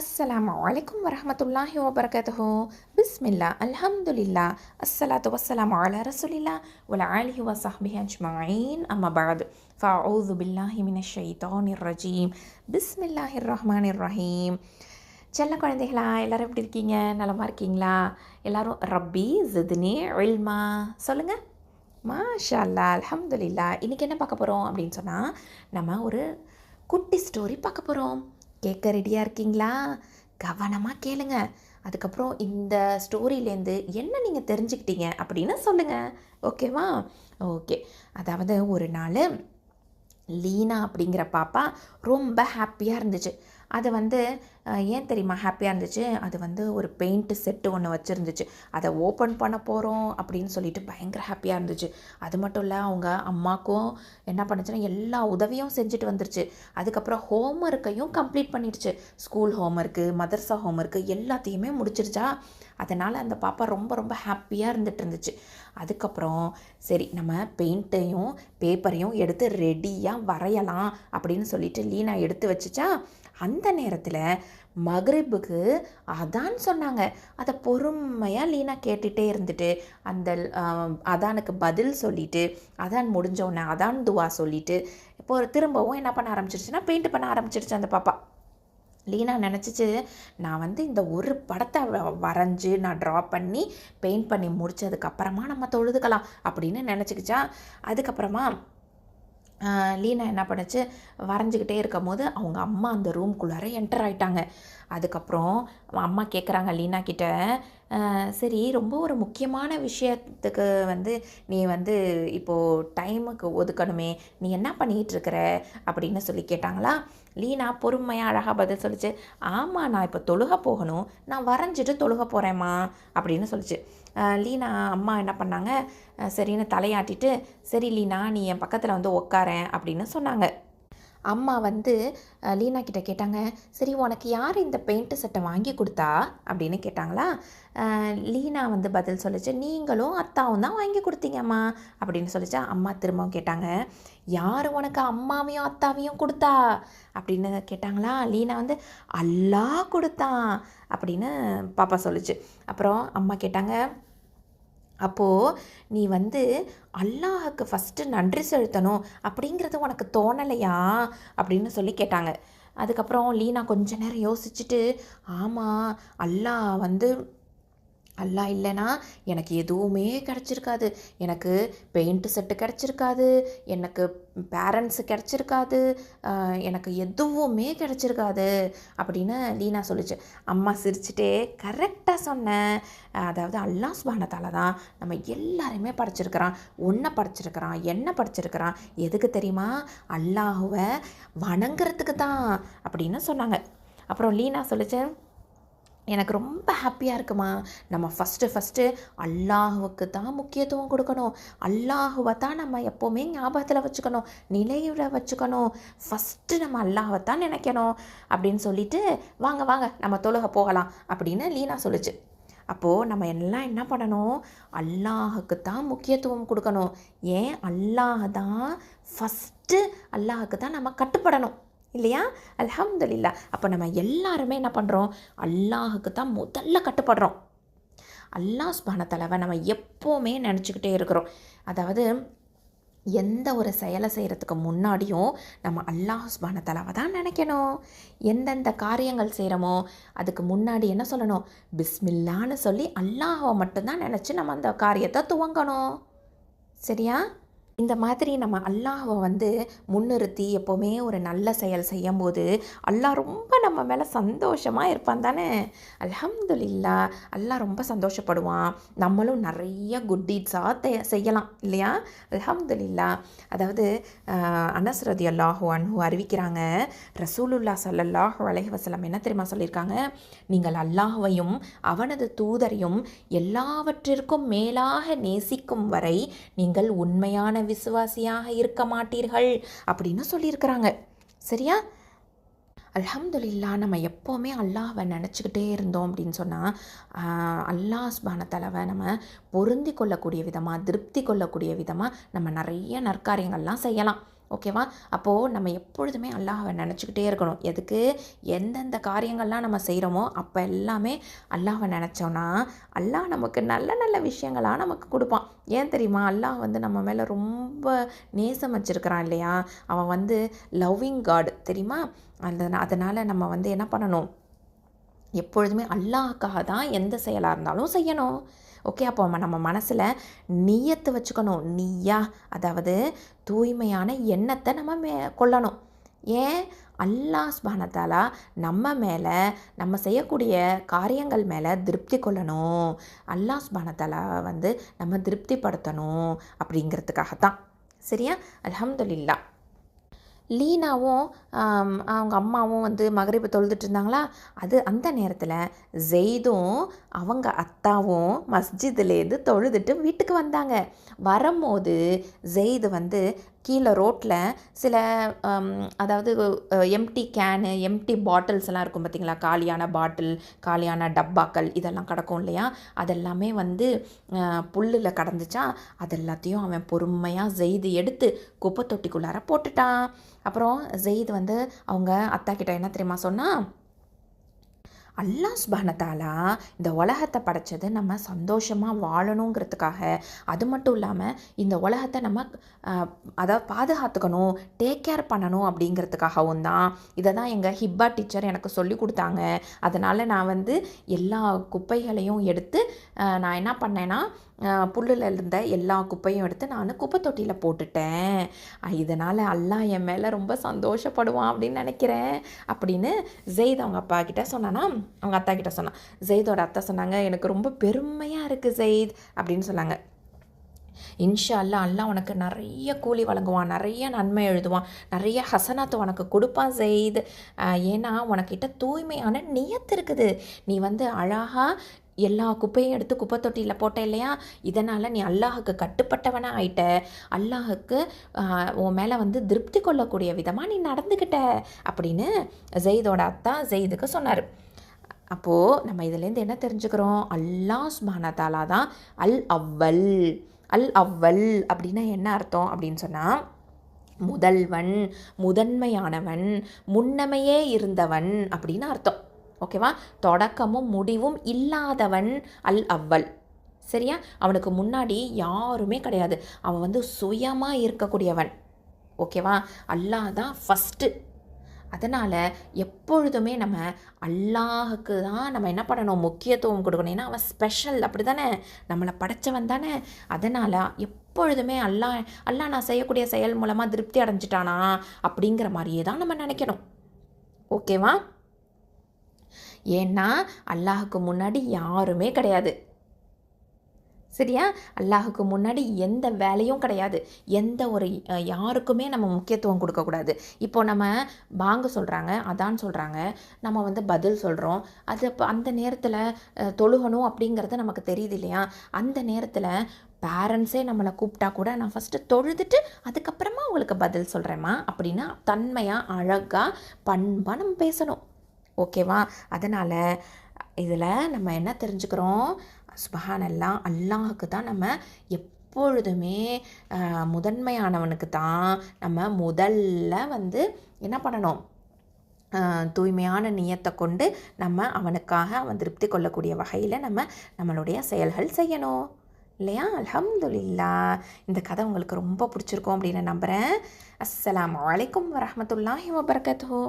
அஸ்ஸலாமு அலைக்கும் வரஹமத்துல்லாஹி வபரகாத்துஹு. பிஸ்மில்லா அல்ஹம்துலில்லா அஸ்ஸலாத்து வஸ்ஸலாமு அலா ரசூலில்லா வல ஆலிஹி வசஹ்பிஹி அஜ்மஈன் அம்மா பஅத். ஃபஅஊது பில்லாஹி மினஷ் ஷைத்தானிர் ரஜீம். பிஸ்மில்லாஹிர் ரஹ்மானிர் ரஹீம். செல்ல குழந்தைகளா எல்லோரும் எப்படி இருக்கீங்க? நலமா இருக்கீங்களா? எல்லோரும் ரப்பி ஜித்னி இல்மா. சொல்லுங்கள் மாஷா அல்லா அல்ஹம்துலில்லா இன்றைக்கி என்ன பார்க்க போகிறோம் அப்படின்னு சொன்னால் நம்ம ஒரு குட்டி ஸ்டோரி பார்க்க போகிறோம் கேட்க ரெடியாக இருக்கீங்களா? கவனமாக கேளுங்க. அதுக்கப்புறம் இந்த ஸ்டோரியிலேருந்து என்ன நீங்கள் தெரிஞ்சுக்கிட்டீங்க அப்படின்னு சொல்லுங்கள் ஓகேவா? ஓகே. அதாவது ஒரு நாள் லீனா அப்படிங்கிற பாப்பா ரொம்ப ஹாப்பியாக இருந்துச்சு. அது வந்து ஏன் தெரியுமா ஹாப்பியாக இருந்துச்சு? அது வந்து ஒரு பெயிண்ட் செட்டு ஒன்று வச்சுருந்துச்சு. அதை ஓப்பன் பண்ண போகிறோம் அப்படின்னு சொல்லிட்டு பயங்கர ஹாப்பியாக இருந்துச்சு. அது மட்டும் இல்லை அவங்க அம்மாக்கும் என்ன பண்ணுச்சுன்னா எல்லா உதவியும் செஞ்சுட்டு வந்துருச்சு. அதுக்கப்புறம் ஹோம் ஒர்க்கையும் கம்ப்ளீட் பண்ணிடுச்சு. ஸ்கூல் ஹோம் ஒர்க்கு மதர்சா ஹோம் ஒர்க்கு எல்லாத்தையுமே முடிச்சிருச்சா? அதனால் அந்த பாப்பா ரொம்ப ரொம்ப ஹாப்பியாக இருந்துட்டு இருந்துச்சு. அதுக்கப்புறம் சரி நம்ம பெயிண்ட்டையும் பேப்பரையும் எடுத்து ரெடியாக வரையலாம் அப்படின்னு சொல்லிட்டு லீனா எடுத்து வச்சுச்சா? அந்த நேரத்தில் மகரிப்புக்கு அதான் சொன்னாங்க. அதை பொறுமையாக லீனா கேட்டுகிட்டே இருந்துட்டு அந்த அதானுக்கு பதில் சொல்லிட்டு அதான் முடிஞ்சோடனே அதான் துவா சொல்லிட்டு இப்போ திரும்பவும் என்ன பண்ண ஆரம்பிச்சிருச்சுன்னா பெயிண்ட் பண்ண ஆரம்பிச்சிருச்சு அந்த பாப்பா. லீனா நினச்சிச்சு நான் வந்து இந்த ஒரு படத்தை வ- நான் ட்ரா பண்ணி பெயிண்ட் பண்ணி முடித்ததுக்கப்புறமா நம்ம தொழுதுக்கலாம் அப்படின்னு நினச்சிக்கிச்சா. அதுக்கப்புறமா லீனா என்ன பண்ணுச்சு? வரைஞ்சிக்கிட்டே இருக்கும் போது அவங்க அம்மா அந்த ரூம்குள்ளார என்டர் ஆயிட்டாங்க. அதுக்கப்புறம் அம்மா கேட்குறாங்க லீனா கிட்ட சரி ரொம்ப ஒரு முக்கியமான விஷயத்துக்கு வந்து நீ வந்து இப்போது டைமுக்கு ஒதுக்கணுமே. நீ என்ன பண்ணிகிட்டு இருக்கிற? அப்படின்னு சொல்லி கேட்டாங்களா. லீனா பொறுமையாக அழகாக பதில் சொல்லிச்சு ஆமாம் நான் இப்போ தொழுக போகணும். நான் வரைஞ்சிட்டு தொழுக போகிறேம்மா அப்படின்னு சொல்லிச்சு. லீனா அம்மா என்ன பண்ணாங்க சரின்னு தலையாட்டிட்டு சரி லீனா நீ என் பக்கத்தில் வந்து உட்காரேன் அப்படின்னு சொன்னாங்க. அம்மா வந்து லீனா கிட்ட கேட்டாங்க சரி உனக்கு யார் இந்த பெயிண்ட் செட்டை வாங்கி கொடுத்தா? அப்படின்னு கேட்டாங்களா. லீனா வந்து பதில் சொல்லிச்சு நீங்களும் அத்தாவும் தான் வாங்கி கொடுத்தீங்கம்மா. அப்படின்னு சொல்லிச்சா. அம்மா திரும்பவும் கேட்டாங்க யார் உனக்கு அம்மாவையும் அத்தாவையும் கொடுத்தா? அப்படின்னு கேட்டாங்களா. லீனா வந்து அல்லாஹ் கொடுத்தான். அப்படின்னு பாப்பா சொல்லுச்சு. அப்புறம் அம்மா கேட்டாங்க அப்போது நீ வந்து அல்லாஹுக்கு ஃபஸ்ட்டு நன்றி செலுத்தணும் அப்படிங்கிறது உனக்கு தோணலையா? அப்படின்னு சொல்லி கேட்டாங்க. அதுக்கப்புறம் லீனா கொஞ்ச நேரம் யோசிச்சுட்டு ஆமாம் அல்லாஹ் வந்து அல்லாஹ் இல்லைன்னா எனக்கு எதுவுமே கிடச்சிருக்காது. எனக்கு பெயிண்ட் செட்டு கிடச்சிருக்காது. எனக்கு பேரண்ட்ஸ் கிடச்சிருக்காது. எனக்கு எதுவுமே கிடச்சிருக்காது அப்படின்னு லீனா சொல்லிச்சு. அம்மா சிரிச்சுட்டே கரெக்டாக சொன்னேன் அதாவது அல்லாஹ் சுபானத்தால் தான் நம்ம எல்லாருமே படிச்சிருக்கிறான். ஒன்றை படிச்சிருக்கிறான். என்ன படிச்சிருக்கிறான். எதுக்கு தெரியுமா? அல்லாஹுவை வணங்குறதுக்கு தான் அப்படின்னு சொன்னாங்க. அப்புறம் லீனா சொல்லிச்சேன் எனக்கு ரொம்ப ஹாப்பியாக இருக்குமா? நம்ம ஃபஸ்ட்டு ஃபஸ்ட்டு அல்லாஹுவுக்கு தான் முக்கியத்துவம் கொடுக்கணும். அல்லாஹுவை தான் நம்ம எப்போவுமே ஞாபகத்தில் வச்சுக்கணும். நிலையில் வச்சுக்கணும். ஃபஸ்ட்டு நம்ம அல்லாஹை தான் நினைக்கணும். அப்படின்னு சொல்லிட்டு வாங்க வாங்க நம்ம தொழுக போகலாம். அப்படின்னு லீனா சொல்லுச்சு. அப்போது நம்ம எல்லாம் என்ன பண்ணணும்? அல்லாஹுக்கு தான் முக்கியத்துவம் கொடுக்கணும். ஏன்? அல்லாஹ் தான் ஃபஸ்ட்டு அல்லாஹுக்கு தான் நம்ம கட்டுப்படணும். இல்லையா? அல்ஹம்துலில்லா அப்போ நம்ம எல்லாருமே என்ன பண்ணுறோம் அல்லாஹுக்கு தான் முதல்ல கட்டுப்படுறோம். அல்லாஹ் சுபான தலைவை நம்ம எப்போவுமே நினச்சிக்கிட்டே இருக்கிறோம். அதாவது எந்த ஒரு செயலை செய்கிறதுக்கு முன்னாடியும் நம்ம அல்லாஹ் ஸ்பான தலைவை தான் நினைக்கணும். எந்தெந்த காரியங்கள் செய்கிறோமோ அதுக்கு முன்னாடி என்ன சொல்லணும்? பிஸ்மில்லான்னு சொல்லி அல்லாஹாவை மட்டும்தான் நினச்சி நம்ம அந்த காரியத்தை துவங்கணும். சரியா? இந்த மாதிரி நம்ம அல்லாஹை வந்து முன்னிறுத்தி எப்போவுமே ஒரு நல்ல செயல் செய்யும் போது அல்லாஹ் ரொம்ப நம்ம மேலே சந்தோஷமாக இருப்பான் தானே? அல்ஹம்துலில்லா அல்லாஹ் ரொம்ப சந்தோஷப்படுவான். நம்மளும் நிறைய குட் டீட்ஸாக செய்யலாம் இல்லையா? அல்ஹம்துலில்லா. அதாவது அனஸ்ரதி அல்லாஹு அன்ஹு அறிவிக்கிறாங்க. ரசூலுல்லா சல்லாஹூ அலைஹி வஸல்லம் என்ன தெரியுமா சொல்லியிருக்காங்க? நீங்கள் அல்லாஹுவையும் அவனது தூதரையும் எல்லாவற்றிற்கும் மேலாக நேசிக்கும் வரை நீங்கள் உண்மையான விசுவாசியாக இருக்க மாட்டீர்கள் அப்படின்னு சொல்லியிருக்கிறாங்க. சரியா? அல்ஹம்துலில்லா நம்ம எப்போவுமே அல்லாஹை நினச்சிக்கிட்டே இருந்தோம் அப்படின்னு சொன்னால் அல்லாஹ் ஸ்பான தலைவை நம்ம பொருந்தி கொள்ளக்கூடிய விதமாக திருப்தி கொள்ளக்கூடிய விதமாக நம்ம நிறைய நற்காரியங்கள்லாம் செய்யலாம். ஓகேவா? அப்போது நம்ம எப்பொழுதுமே அல்லாஹை நினச்சிக்கிட்டே இருக்கணும். எதுக்கு? எந்தெந்த காரியங்கள்லாம் நம்ம செய்கிறோமோ அப்போ எல்லாமே அல்லாஹை நினச்சோன்னா அல்லாஹ் நமக்கு நல்ல நல்ல விஷயங்களாக நமக்கு கொடுப்பான். ஏன் தெரியுமா? அல்லாஹ் வந்து நம்ம மேலே ரொம்ப நேசம் வச்சுருக்கிறான் இல்லையா? அவன் வந்து லவ்விங் காடு தெரியுமா? அந்த அதனால் நம்ம வந்து என்ன பண்ணணும்? எப்பொழுதுமே அல்லாஹ்க்காக தான் எந்த செயலாக இருந்தாலும் செய்யணும். ஓகே அப்போ நம்ம- நம்ம மனசில் நீயத்து வச்சுக்கணும். நீயா அதாவது தூய்மையான எண்ணத்தை நம்ம மே கொள்ளணும். ஏன்? அல்லாஹ் சுபானத்தாலா நம்ம மேலே நம்ம செய்யக்கூடிய காரியங்கள் மேலே திருப்தி கொள்ளணும். அல்லாஹ் சுபானத்தாலா வந்து நம்ம திருப்திப்படுத்தணும் அப்படிங்கிறதுக்காகத்தான். சரியா? அலமதுல்லா லீனாவும் அவங்க அம்மாவும் வந்து மகரிப்பு தொழுதுட்டு இருந்தாங்களா? அது அந்த நேரத்தில் ஜெய்தும் அவங்க அத்தாவும் மஸ்ஜிதுலேருந்து தொழுதுட்டு வீட்டுக்கு வந்தாங்க. வரும்போது ஜெய்து வந்து கீழே ரோட்டில் சில அதாவது எம்டி கேனு எம்டி பாட்டில்ஸ் எல்லாம் இருக்கும் பார்த்தீங்களா? காலியான பாட்டில் காலியான டப்பாக்கள் இதெல்லாம் கிடக்கும் இல்லையா? அதெல்லாமே வந்து புல்லில் கடந்துச்சா? அது எல்லாத்தையும் அவன் பொறுமையாக ஜெய்து எடுத்து குப்பை தொட்டிக்குள்ளார போட்டுட்டான். அப்புறம் ஜெயித் வந்து அவங்க அத்தா கிட்ட என்ன தெரியுமா சொன்னால் அல்லா சுபானத்தாலா இந்த உலகத்தை படைச்சது நம்ம சந்தோஷமாக வாழணுங்கிறதுக்காக. அது மட்டும் இல்லாமல் இந்த உலகத்தை நம்ம அதை பாதுகாத்துக்கணும் டேக் கேர் பண்ணணும் அப்படிங்கிறதுக்காகவும் தான். இதை தான் எங்கள் ஹிப்பா டீச்சர் எனக்கு சொல்லி கொடுத்தாங்க. அதனால் நான் வந்து எல்லா குப்பைகளையும் எடுத்து நான் என்ன பண்ணேன்னா புல்லில் இருந்த எல்லா குப்பையும் எடுத்து நான் குப்பை தொட்டியில் போட்டுட்டேன் இதனால் அல்லாஹ் என் மேலே ரொம்ப சந்தோஷப்படுவான் அப்படின்னு நினைக்கிறேன் அப்படின்னு ஜெயித் அவங்க அப்பா கிட்ட சொன்னானா அவங்க அத்தா கிட்ட சொன்னான். ஜெயிதோட அத்தா சொன்னாங்க எனக்கு ரொம்ப பெருமையாக இருக்குது ஜெயித் அப்படின்னு சொன்னாங்க. இன்ஷா அல்லா அல்லாஹ் உனக்கு நிறைய கூலி வழங்குவான் நிறைய நன்மை எழுதுவான் நிறைய ஹசனாத்து உனக்கு கொடுப்பான் செய்து. ஏன்னா உனக்கிட்ட தூய்மையான நியத்து இருக்குது. நீ வந்து அழகாக எல்லா குப்பையும் எடுத்து குப்பை தொட்டியில் போட்ட இல்லையா? இதனால் நீ அல்லாஹுக்கு கட்டுப்பட்டவனா ஆயிட்ட. அல்லாஹுக்கு உன் மேலே வந்து திருப்தி கொள்ளக்கூடிய விதமாக நீ நடந்துக்கிட்ட அப்படின்னு ஜெயிதோட அத்தா ஜெயிதுக்கு சொன்னார். அப்போது நம்ம இதுலேருந்து என்ன தெரிஞ்சுக்கிறோம்? அல்லாஹ் சுபானா தாலா தான் அல் அவ்வல் அல் அவ்வல் அப்படின்னா என்ன அர்த்தம் அப்படின்னு சொன்னால் முதல்வன் முதன்மையானவன் முன்னமையே இருந்தவன் அப்படின்னு அர்த்தம். ஓகேவா தொடக்கமும் முடிவும் இல்லாதவன் அல் அவ்வல். சரியா? அவனுக்கு முன்னாடி யாருமே கிடையாது. அவன் வந்து சுயமாக இருக்கக்கூடியவன். ஓகேவா அல்லாஹ் தான் ஃபஸ்ட்டு அதனால் எப்பொழுதுமே நம்ம அல்லாஹுக்கு தான் நம்ம என்ன பண்ணணும் முக்கியத்துவம் கொடுக்கணும். ஏன்னா அவன் ஸ்பெஷல் அப்படி தானே நம்மளை படைச்சவன் தானே? அதனால் எப்பொழுதுமே அல்லாஹ் அல்லாஹ் நான் செய்யக்கூடிய செயல் மூலமாக திருப்தி அடைஞ்சிட்டானா? அப்படிங்கிற மாதிரியே தான் நம்ம நினைக்கணும். ஓகேவா ஏன்னா அல்லாஹுக்கு முன்னாடி யாருமே கிடையாது. சரியா? அல்லாஹுக்கு முன்னாடி எந்த வேலையும் கிடையாது. எந்த ஒரு யாருக்குமே நம்ம முக்கியத்துவம் கொடுக்கக்கூடாது இப்போ நம்ம வாங்க சொல்கிறாங்க அதான் சொல்கிறாங்க நம்ம வந்து பதில் சொல்கிறோம் அது அப்போ அந்த நேரத்தில் தொழுகணும் அப்படிங்கிறது நமக்கு தெரியுது இல்லையா? அந்த நேரத்தில் பேரண்ட்ஸே நம்மளை கூப்பிட்டா கூட நான் ஃபஸ்ட்டு தொழுதுட்டு அதுக்கப்புறமா உங்களுக்கு பதில் சொல்கிறேம்மா அப்படின்னா தன்மையாக அழகாக பண்பாக நம்ம பேசணும். ஓகேவா? அதனால் இதில் நம்ம என்ன தெரிஞ்சுக்கிறோம்? சுபஹானல்லா அல்லாஹுக்கு தான் நம்ம எப்பொழுதுமே முதன்மையானவனுக்கு தான் நம்ம முதல்ல வந்து என்ன பண்ணணும்? தூய்மையான நியத்தை கொண்டு நம்ம அவனுக்காக அவன் திருப்தி கொள்ளக்கூடிய வகையில் நம்ம நம்மளுடைய செயல்கள் செய்யணும். இல்லையா? அலமதுல்லா இந்த கதை உங்களுக்கு ரொம்ப பிடிச்சிருக்கும் அப்படின்னு நம்புகிறேன் அஸ்லாம் வலைக்கம் வரமத்துல்லாஹி வபரகாத்துஹு.